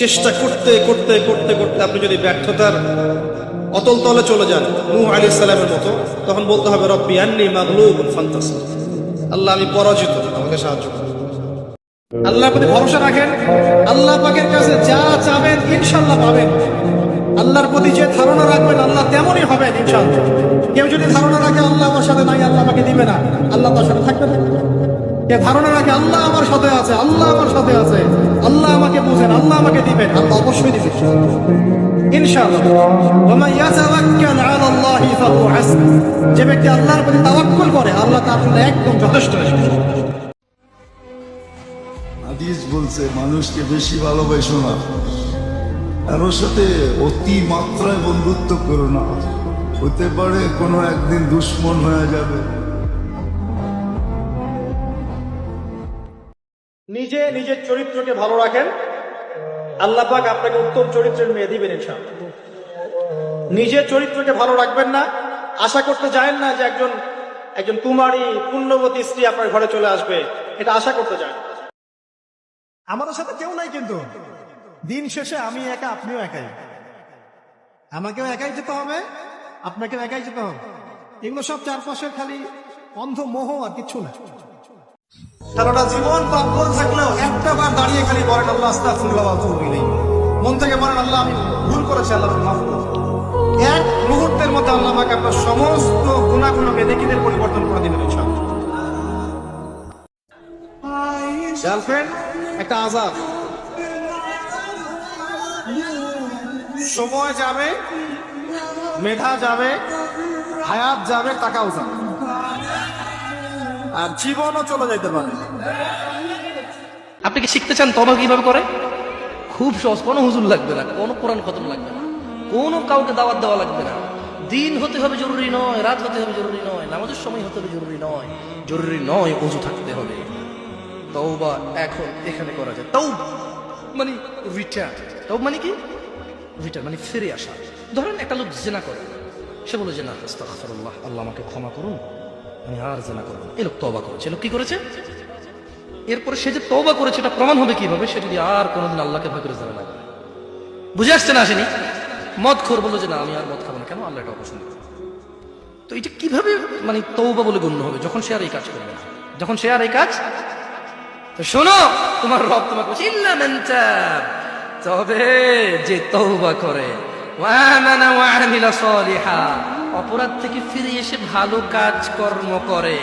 চেষ্টা করতে করতে করতে করতে আপনি যদি ব্যর্থতার অতল তলে চলে যান, নূহ আলী সালামের মতো, তখন বলতে হবে, রব্বি আন্নি মাগলুব ফান্তাস আল্লাহ, আমি পরাজিত। আমাকে সাহায্য করুন। আল্লাহর প্রতি ভরসা রাখেন। আল্লাহ পাকের কাছে যা চাবেন ইনশাল্লাহ পাবেন। আল্লাহর প্রতি যে ধারণা রাখবেন, আল্লাহ তেমনই হবেন ইনশাল্লাহ কেউ যদি ধারণা রাখে, আল্লাহ আমার সাথে নাই, আল্লাহ আমাকে দিবে না। আল্লাহ তার সাথে থাকবে না কে ধারণা রাখে আল্লাহ আমার সাথে আছে, আল্লাহ আমার সাথে আছে। আল্লাহ আমাকে বুঝেন, আল্লাহ আমাকে দিবেন, আল্লাহ অবশ্যই দিবেন। যে ব্যক্তি আল্লাহর প্রতি তাওয়াক্কুল করে, আল্লাহ তার জন্য একদম যথেষ্ট হাদিস বলছে, মানুষকে বেশি ভালোবাসো না। কারোর সাথে অতি মাত্রায় বন্ধুত্ব করো না। হতে পারে কোনো একদিন দুশ্মন হয়ে যাবে। নিজে নিজের চরিত্রকে ভালো রাখেন। আল্লাহ পাক আপনাকে উত্তম চরিত্রের মেয়ে দিবেন ইনশাআল্লাহ। নিজের চরিত্রকে ভালো রাখবেন না। আশা করতে যায়েন না যে একজন একজন কুমারী, পুণ্যবতী স্ত্রী আপনার ঘরে চলে আসবে। এটা আশা করতে যায় আমাদের সাথে কেউ নাই কিন্তু। দিন শেষে আমি একা, আপনিও একাই। আমাকেও একাই যেতে হবে, আপনাকেও একাই যেতে হবে। এগুলো সব চারপাশের খালি অন্ধ মোহ আর কিছু না। সারাটা জীবন পাপ করে থাকলেও একটা বার দাঁড়িয়ে খালি বলেন, আল্লাহ, আস্তাগফিরুল্লাহ ওয়া আতুবু ইলাইহি। মন থেকে বলেন, আল্লাহ, আমি ভুল করেছি, আল্লাহ মাফ এক মুহূর্তের মধ্যে আল্লাহ পাক আপনার সমস্ত গুনাহগুলোকে নেকিদের পরিবর্তন করে দিবেন, ইনশাআল্লাহ। গার্লফ্রেন্ড একটা আজাদ। সময় যাবে, মেধা যাবে, হায়াত যাবে, টাকাও যাবে। আর জীবনও চলে যেতে পারে। আপনি কি শিখতে চান তবা কীভাবে করে? খুব সহজ, কোনো হুজুর লাগবে না, কোনো কোরআন খতম লাগবে না, কোনো কাউকে দাওয়াত দেওয়া লাগবে না। দিন হতে হবে জরুরি নয়, রাত হতে হবে জরুরি নয়, নামাজের সময় হতে হবে জরুরি নয় জরুরি নয় অজু থাকতে হবে। তওবা এখন এখানে করা যায়। তাও মানে রিটার্ন তাও মানে কি? রিটার্ন মানে ফিরে আসা। ধরেন একটা লোক জেনা করে, সে বলে যে, না আল্লাহ আমাকে ক্ষমা করুন আমি আর জেনা করব এই লোক তবা করেছে। লোক কি করেছে? এরপরে সে যে তওবা করেছে, এটা প্রমাণ হবে কীভাবে? সে যদি আর কোনোদিন আল্লাহকে ভয় করে যাবে না বুঝে আসছে না আসেনি? মদ খোর বলল যে, না, আমি আর মদ খাব না। কেন? আল্লাহ এটা অপছন্দ তো এটা কীভাবে মানে তৌবা বলে গণ্য হবে? যখন সে আর এই কাজ করবে না। যখন সে আর এই কাজ, তো শোনো, তোমার রব তোমাকে মান তাব। তবে যে তৌবা করে, ওয়া আমানা ওয়া আমিলা সলিহা। অপরাধ থেকে ফিরে এসে ভালো কাজ কর্ম করে।